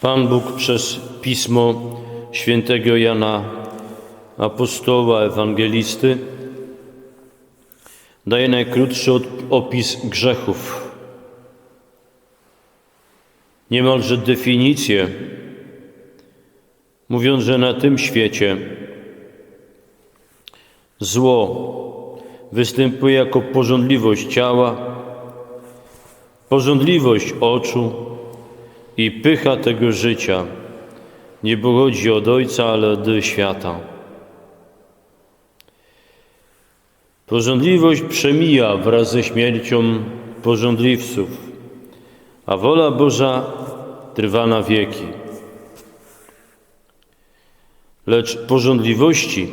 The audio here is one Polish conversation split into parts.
Pan Bóg przez pismo świętego Jana, apostoła, ewangelisty, daje najkrótszy opis grzechów. Niemalże definicję, mówiąc, że na tym świecie zło występuje jako porządliwość ciała, porządliwość oczu i pycha tego życia. Nie pochodzi od Ojca, ale od świata. Porządliwość przemija wraz ze śmiercią porządliwców, a wola Boża trwa na wieki. Lecz porządliwości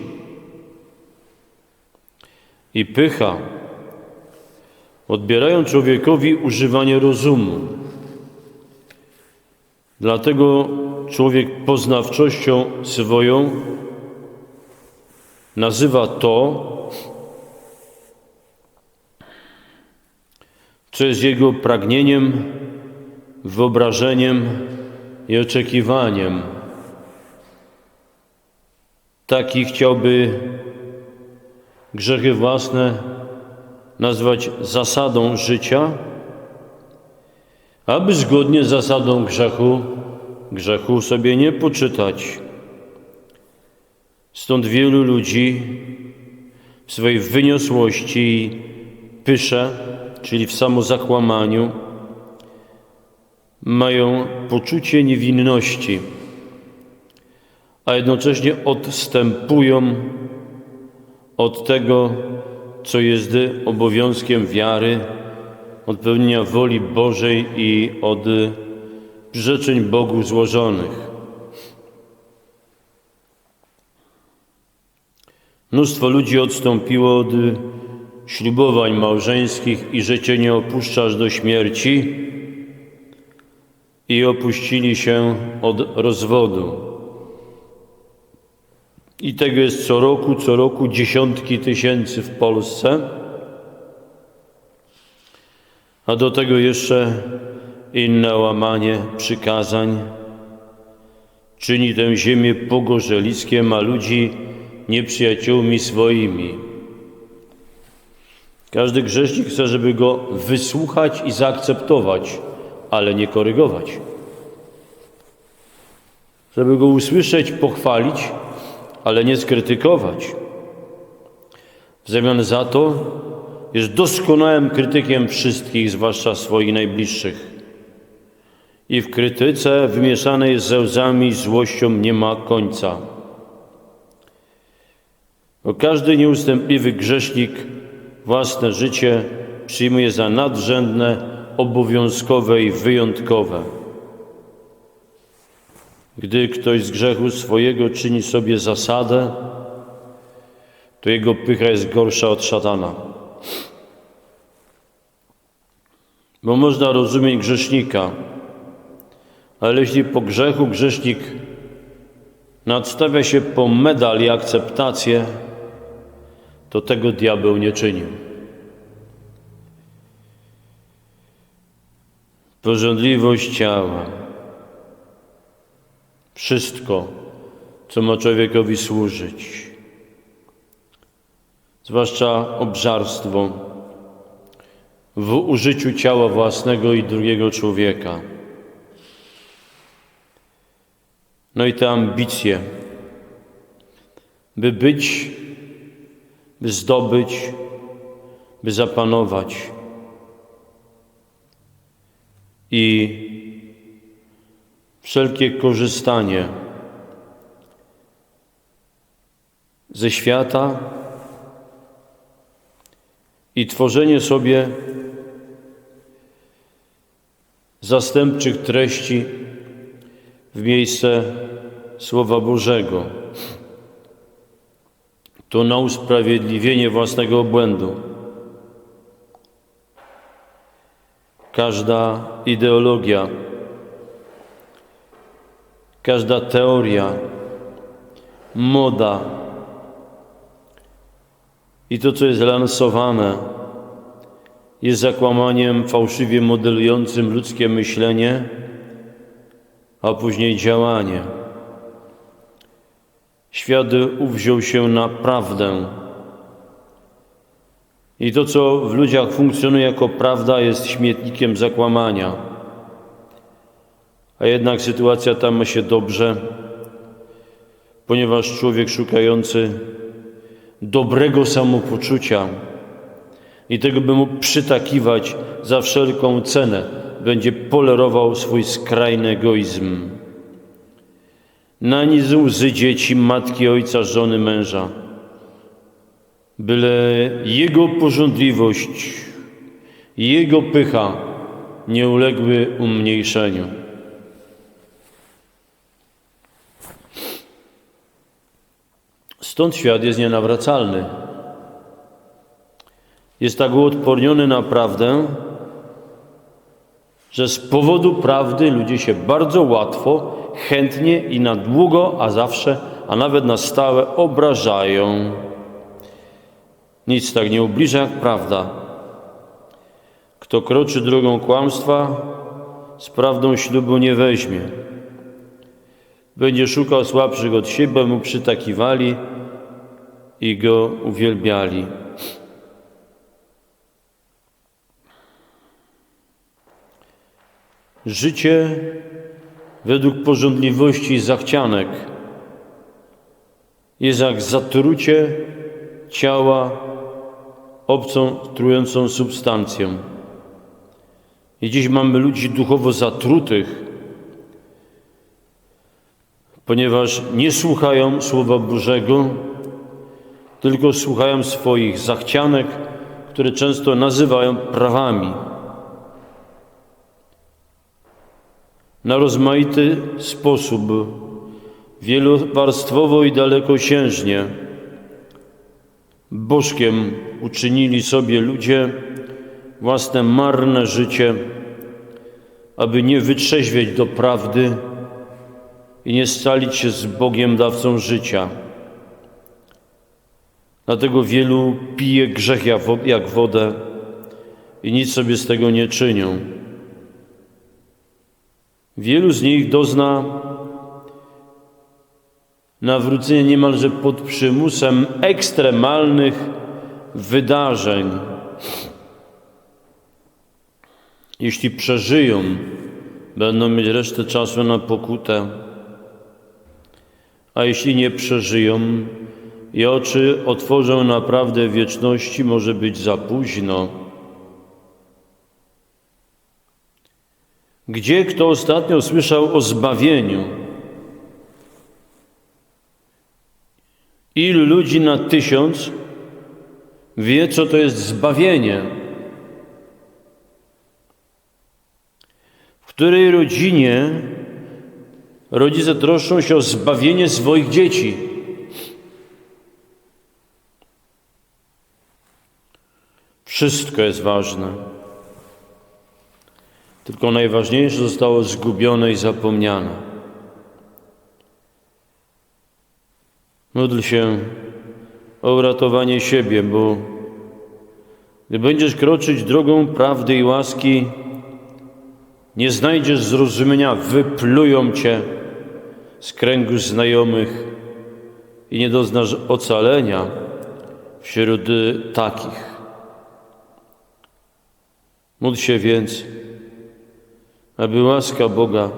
i pycha odbierają człowiekowi używanie rozumu. Dlatego człowiek poznawczością swoją nazywa to, co jest jego pragnieniem, wyobrażeniem i oczekiwaniem. Taki chciałby grzechy własne nazwać zasadą życia, aby zgodnie z zasadą grzechu, grzechu sobie nie poczytać. Stąd wielu ludzi w swojej wyniosłości i pysze, czyli w samozakłamaniu, mają poczucie niewinności, a jednocześnie odstępują od tego, co jest obowiązkiem wiary, od pełnienia woli Bożej i od przyrzeczeń Bogu złożonych. Mnóstwo ludzi odstąpiło od ślubowań małżeńskich i że Cię nie opuszczasz do śmierci i opuścili się od rozwodu. I tego jest co roku, co roku dziesiątki tysięcy w Polsce. A do tego jeszcze inne łamanie przykazań czyni tę ziemię pogorzeliskiem, a ludzi nieprzyjaciółmi swoimi. Każdy grzesznik chce, żeby go wysłuchać i zaakceptować, ale nie korygować. Żeby go usłyszeć, pochwalić, ale nie skrytykować. W zamian za to jest doskonałym krytykiem wszystkich, zwłaszcza swoich najbliższych. I w krytyce wymieszanej ze łzami i złością nie ma końca. Bo każdy nieustępliwy grzesznik własne życie przyjmuje za nadrzędne, obowiązkowe i wyjątkowe. Gdy ktoś z grzechu swojego czyni sobie zasadę, to jego pycha jest gorsza od szatana. Bo można rozumieć grzesznika, ale jeśli po grzechu grzesznik nadstawia się po medal i akceptację, to tego diabeł nie czynił. Porządliwość ciała. Wszystko, co ma człowiekowi służyć, zwłaszcza obżarstwo w użyciu ciała własnego i drugiego człowieka. No i te ambicje, by być, by zdobyć, by zapanować. I wszelkie korzystanie ze świata i tworzenie sobie zastępczych treści w miejsce Słowa Bożego. To na usprawiedliwienie własnego błędu. Każda ideologia, każda teoria, moda i to, co jest lansowane, jest zakłamaniem fałszywie modelującym ludzkie myślenie, a później działanie. Świat uwziął się na prawdę. I to, co w ludziach funkcjonuje jako prawda, jest śmietnikiem zakłamania. A jednak sytuacja tam ma się dobrze, ponieważ człowiek szukający dobrego samopoczucia i tego, by mu przytakiwać za wszelką cenę, będzie polerował swój skrajny egoizm. Na nic łzy dzieci, matki, ojca, żony, męża, byle jego pożądliwość, jego pycha nie uległy umniejszeniu. Stąd świat jest nienawracalny. Jest tak uodporniony na prawdę, że z powodu prawdy ludzie się bardzo łatwo, chętnie i na długo, a zawsze, a nawet na stałe obrażają. Nic tak nie ubliża jak prawda. Kto kroczy drogą kłamstwa, z prawdą ślubu nie weźmie. Będzie szukał słabszych od siebie, mu przytakiwali i go uwielbiali. Życie według pożądliwości i zachcianek jest jak zatrucie ciała obcą, trującą substancją. I dziś mamy ludzi duchowo zatrutych, ponieważ nie słuchają Słowa Bożego, tylko słuchają swoich zachcianek, które często nazywają prawami. Na rozmaity sposób, wielowarstwowo i dalekosiężnie, bożkiem uczynili sobie ludzie własne marne życie, aby nie wytrzeźwieć do prawdy i nie scalić się z Bogiem dawcą życia. Dlatego wielu pije grzech jak wodę i nic sobie z tego nie czynią. Wielu z nich dozna nawrócenia niemalże pod przymusem ekstremalnych wydarzeń. Jeśli przeżyją, będą mieć resztę czasu na pokutę, a jeśli nie przeżyją i oczy otworzą naprawdę wieczności, może być za późno. Gdzie kto ostatnio słyszał o zbawieniu? Ilu ludzi na tysiąc wie, co to jest zbawienie? W której rodzinie rodzice troszczą się o zbawienie swoich dzieci? Wszystko jest ważne. Tylko najważniejsze zostało zgubione i zapomniane. Módl się o uratowanie siebie, bo gdy będziesz kroczyć drogą prawdy i łaski, nie znajdziesz zrozumienia, wyplują cię z kręgu znajomych i nie doznasz ocalenia wśród takich. Módl się więc, aby łaska Boga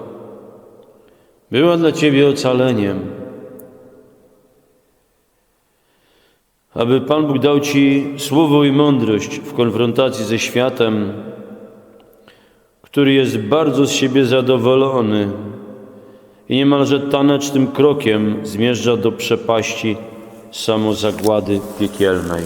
była dla Ciebie ocaleniem, aby Pan Bóg dał Ci słowo i mądrość w konfrontacji ze światem, który jest bardzo z siebie zadowolony i niemalże tanecznym krokiem zmierza do przepaści samozagłady piekielnej.